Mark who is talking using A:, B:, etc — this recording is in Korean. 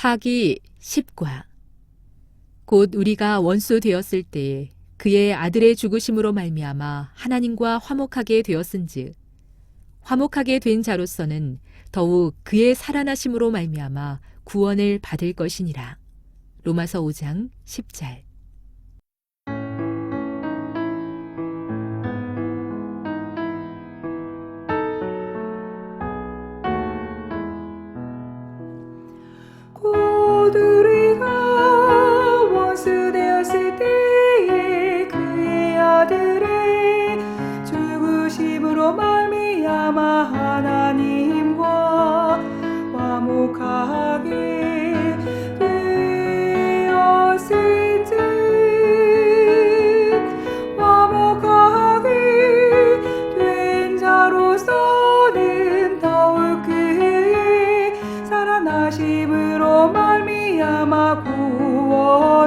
A: 사기 10과 곧 우리가 원수 되었을 때에 그의 아들의 죽으심으로 말미암아 하나님과 화목하게 되었은즉 화목하게 된 자로서는 더욱 그의 살아나심으로 말미암아 구원을 받을 것이니라. 로마서 5장 10절.
B: 곧우 말미암아 구원을